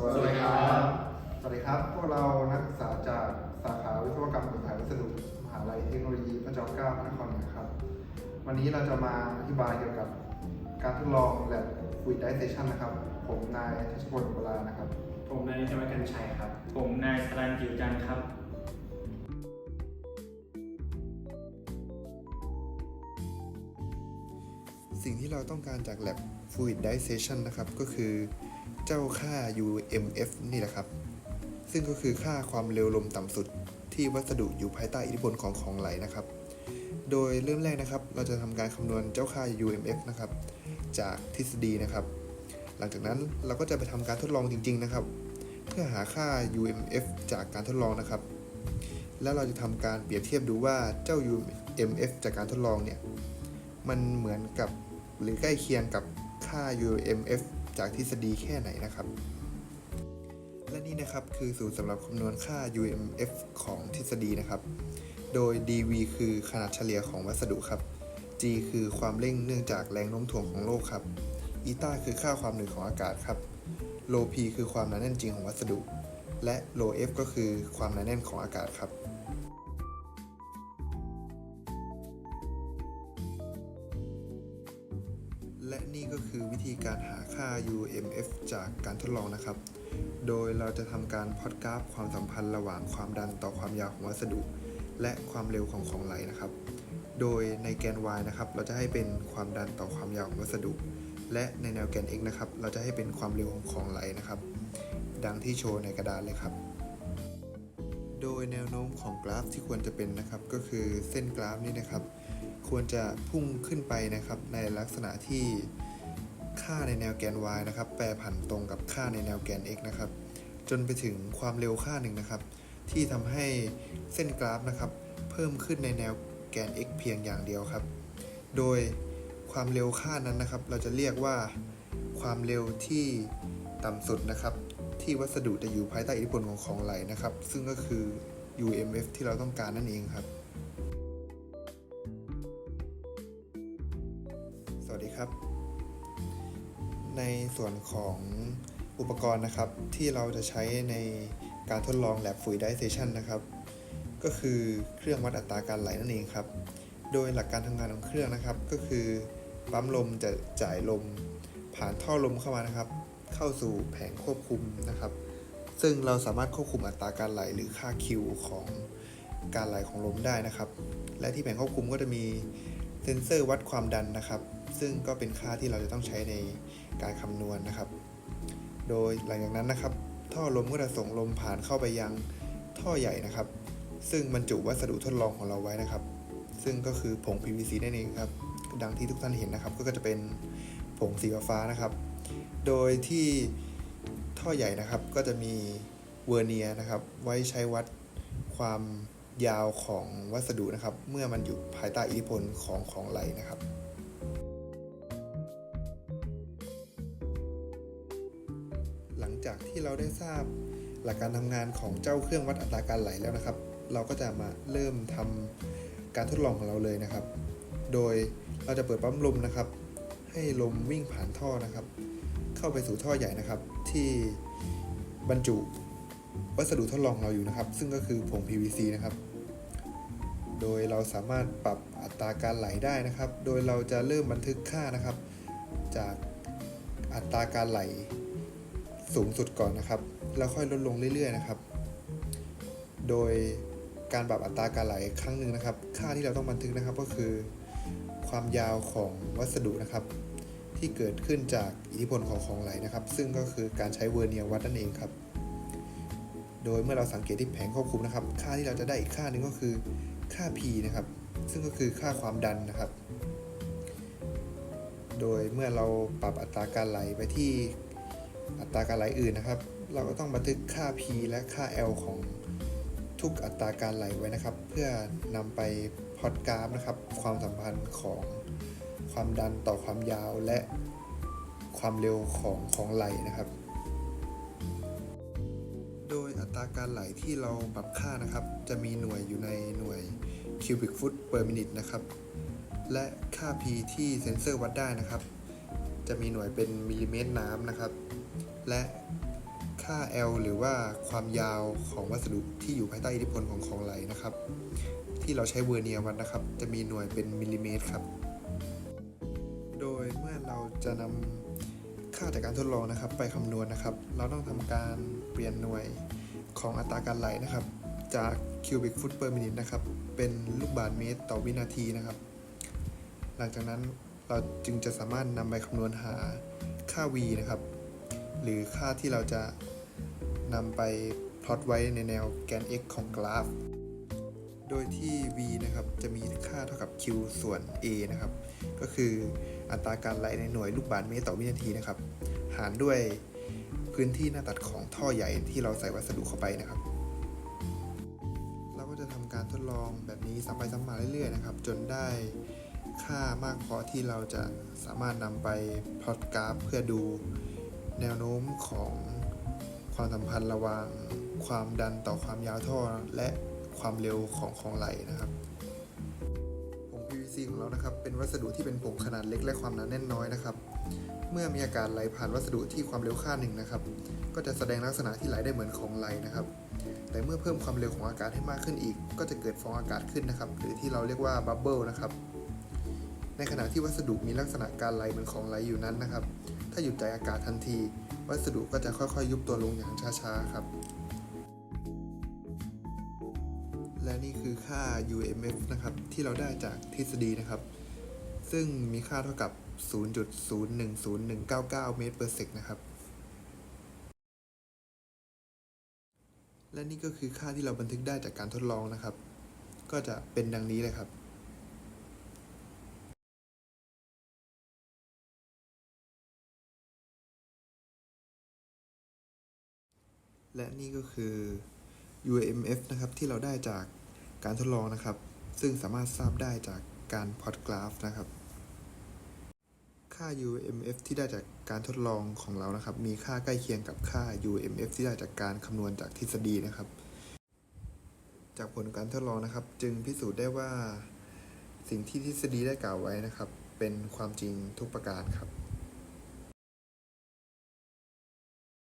สวัสดีครับ สวัสดีครับ พวกเรานักศึกษาจากสาขาวิศวกรรมกฎหมายวัสดุมหาลัยเทคโนโลยีพระจอมเกล้าพระนครเหนือครับ วันนี้เราจะมาอธิบายเกี่ยวกับการทดลองแลบฟูดไดเซชันนะครับ ผมนายทัชพลอุปรานะครับ ผมนายนิชวัฒน์กันชัยครับ ผมนายสรันจิวจันทร์ครับ สิ่งที่เราต้องการจาก lab fluidization นะครับ ก็คือ เจ้าค่า UMF นี่แหละครับ ซึ่งก็คือค่าความเร็วลมต่ำสุดที่วัสดุอยู่ภายใต้อิทธิพลของของไหลนะครับ โดยเริ่มแรกนะครับ เราจะทำการคำนวณเจ้าค่า UMF นะครับ จากทฤษฎีนะครับ หลังจากนั้นเราก็จะไปทำการทดลองจริง ๆ นะครับ เพื่อหาค่า UMF จากการทดลองนะครับ แล้วเราจะทำการเปรียบเทียบดูว่าเจ้า UMF จากการทดลองเนี่ย มันเหมือนกับหรือใกล้เคียงกับค่า UMF จากทฤษฎีแค่ไหนนะครับ และนี่นะครับคือสูตรสำหรับคำนวณค่า UMF ของทฤษฎีนะครับ โดย dv คือขนาดเฉลี่ยของวัสดุครับ g คือความเร่งเนื่องจากแรงโน้มถ่วงของโลกครับอีตาคือค่าความหนืดของอากาศครับโล p คือความหนาแน่นจริงของวัสดุ และโล f ก็คือความหนาแน่นของอากาศครับ และนี่ก็คือวิธีการหาค่า UMF จากการทดลองนะครับ โดยเราจะทำการพอตกราฟความสัมพันธ์ระหว่างความดันต่อความยาวของวัสดุ และความเร็วของของไหลนะครับ โดยในแกน y นะครับ เราจะให้เป็นความดันต่อความยาวของวัสดุ และในแนวแกน x นะครับ เราจะให้เป็นความเร็วของของไหลนะครับ ดังที่โชว์ในกระดานเลยครับ โดยแนวโน้มของกราฟที่ควรจะเป็นนะครับ ก็คือเส้นกราฟนี้นะครับ ควรจะพุ่งขึ้นไปนะครับในลักษณะที่ค่าในแนวแกน y นะครับแปรผันตรงกับค่าในแนวแกน x นะครับจนไปถึงความเร็วค่าหนึ่งนะครับ ที่ทำให้เส้นกราฟนะครับ เพิ่มขึ้นในแนวแกน x เพียงอย่างเดียวครับ โดยความเร็วค่านั้นนะครับ เราจะเรียกว่าความเร็วที่ต่ำสุดนะครับ ที่วัสดุจะอยู่ภายใต้อิทธิพลของของไหลนะครับ ซึ่งก็คือ UMF ที่เราต้องการนั่นเองครับ ในส่วนของอุปกรณ์นะครับที่เราจะใช้ในการทดลอง lab fluidization นะครับ ก็คือเครื่องวัดอัตราการไหลนั่นเองครับ โดยหลักการทำงานของเครื่องนะครับ ก็คือปั๊มลมจะจ่ายลมผ่านท่อลมเข้ามานะครับ เข้าสู่แผงควบคุมนะครับ ซึ่งเราสามารถควบคุมอัตราการไหลหรือค่า Q ของการไหลของลมได้นะครับ และที่แผงควบคุมก็จะมีเซ็นเซอร์วัดความดันนะครับ ซึ่งก็เป็นค่าที่เราจะต้องใช้ในการคำนวณนะครับ โดยหลังจากนั้นนะครับ ท่อลมก็จะส่งลมผ่านเข้าไปยังท่อใหญ่นะครับ ซึ่งบรรจุวัสดุทดลองของเราไว้นะครับ ซึ่งก็คือผง PVC นั่นเองครับ ดังที่ทุกท่านเห็นนะครับ ก็จะเป็นผงสีฟ้านะครับ โดยที่ท่อใหญ่นะครับก็จะมีเวอร์เนียนะครับ ไว้ใช้วัดความยาวของวัสดุนะครับ เมื่อมันอยู่ภายใต้อิทธิพลของของไหลนะครับ ที่เราได้ทราบหลักการทำงานของเจ้าเครื่องวัดอัตราการไหลแล้วนะครับ เราก็จะมาเริ่มทำการทดลองของเราเลยนะครับ โดยเราจะเปิดปั๊มลมนะครับ ให้ลมวิ่งผ่านท่อนะครับ เข้าไปสู่ท่อใหญ่นะครับ ที่บรรจุวัสดุทดลองของเราอยู่นะครับ ซึ่งก็คือผง PVC นะครับ โดยเราสามารถปรับอัตราการไหลได้นะครับ โดยเราจะเริ่มบันทึกค่านะครับ จากอัตราการไหล สูงสุดก่อนนะครับ แล้วค่อยลดลงเรื่อยๆนะครับ โดยการปรับอัตราการไหลครั้งหนึ่งนะครับ ค่าที่เราต้องบันทึกนะครับก็คือ ความยาวของวัสดุนะครับ ที่เกิดขึ้นจากอิทธิพลของของไหลนะครับ ซึ่งก็คือการใช้เวอร์เนียร์วัดนั่นเองครับ โดยเมื่อเราสังเกตที่แผงควบคุมนะครับ ค่าที่เราจะได้อีกค่าหนึ่งก็คือค่า P นะครับ ซึ่งก็คือค่าความดันนะครับ โดยเมื่อเราปรับอัตราการไหลไปที่ อัตราการไหลอื่นนะครับ เราก็ต้องบันทึกค่า P และค่า L ของทุกอัตราการไหลไว้นะครับ เพื่อนำไปพอตกราฟนะครับ ความสัมพันธ์ของความดันต่อความยาวและความเร็วของของไหลนะครับ โดยอัตราการไหลที่เราปรับค่านะครับ จะมีหน่วยอยู่ในหน่วย cubic foot per minute นะครับ และค่า P ที่เซ็นเซอร์วัดได้นะครับ จะมีหน่วยเป็นมิลลิเมตรน้ำนะครับ และค่า L หรือว่าความยาวของวัสดุที่อยู่ภายใต้อิทธิพลของของไหลนะครับ ที่เราใช้เวอร์เนียร์วัดนะครับ จะมีหน่วยเป็นมิลลิเมตรครับ โดยเมื่อเราจะนำค่าจากการทดลองนะครับ ไปคำนวณนะครับ เราต้องทำการเปลี่ยนหน่วยของอัตราการไหลนะครับ จากคิวบิกฟุตเปอร์มินิทนะครับ เป็นลูกบาศก์เมตรต่อวินาทีนะครับ หลังจากนั้นเราจึงจะสามารถนำไปคำนวณหาค่า v นะครับ หรือค่าที่เราจะนำไปพลอตไว้ในแนวแกน x ของกราฟ โดยที่ v นะครับจะมีค่าเท่ากับ q ส่วน a นะครับ ก็คืออัตราการไหลในหน่วยลูกบาศก์เมตรต่อวินาทีนะครับ หารด้วยพื้นที่หน้าตัดของท่อใหญ่ที่เราใส่วัสดุเข้าไปนะครับ เราก็จะทำการทดลองแบบนี้ซ้ำไปซ้ำมาเรื่อยๆนะครับ จนได้ค่ามากพอที่เราจะสามารถนำไปพลอตกราฟ เพื่อดู แนวโน้มของความสัมพันธ์ระหว่างความดันต่อความยาวท่อและความเร็วของของไหลนะครับผง PVC ของเรานะครับ เป็นวัสดุที่เป็นผงขนาดเล็กและความหนาแน่นน้อยนะครับ เมื่อมีอากาศไหลผ่านวัสดุที่ความเร็วค่าหนึ่งนะครับ ก็จะแสดงลักษณะที่ไหลได้เหมือนของไหลนะครับ แต่เมื่อเพิ่มความเร็วของอากาศให้มากขึ้นอีก ก็จะเกิดฟองอากาศขึ้นนะครับ หรือที่เราเรียกว่าบับเบิลนะครับ ในขณะที่วัสดุมีลักษณะการไหลเหมือนของไหลอยู่นั้นนะครับาหยุดใจอากาศทันที วัสดุก็จะค่อยๆ ยุบตัวลงอย่างช้าๆครับ และนี่คือค่า UMF นะครับ ที่เราได้จากทฤษฎีนะครับ ซึ่งมีค่าเท่ากับ 0.010199 เมตร per sec นะครับ และนี่ก็คือค่าที่เราบันทึกได้จากการทดลองนะครับ ก็จะเป็นดังนี้เลยครับ และนี่ก็คือ UMF นะครับที่เราได้จากการทดลองนะครับ ซึ่งสามารถทราบได้จากการพอตกราฟนะครับ ค่า UMF ที่ได้จากการทดลองของเรานะครับ มีค่าใกล้เคียงกับค่า UMF ที่ได้จากการคำนวณจากทฤษฎีนะครับ จากผลการทดลองนะครับ จึงพิสูจน์ได้ว่า สิ่งที่ทฤษฎีได้กล่าวไว้นะครับ เป็นความจริงทุกประการครับ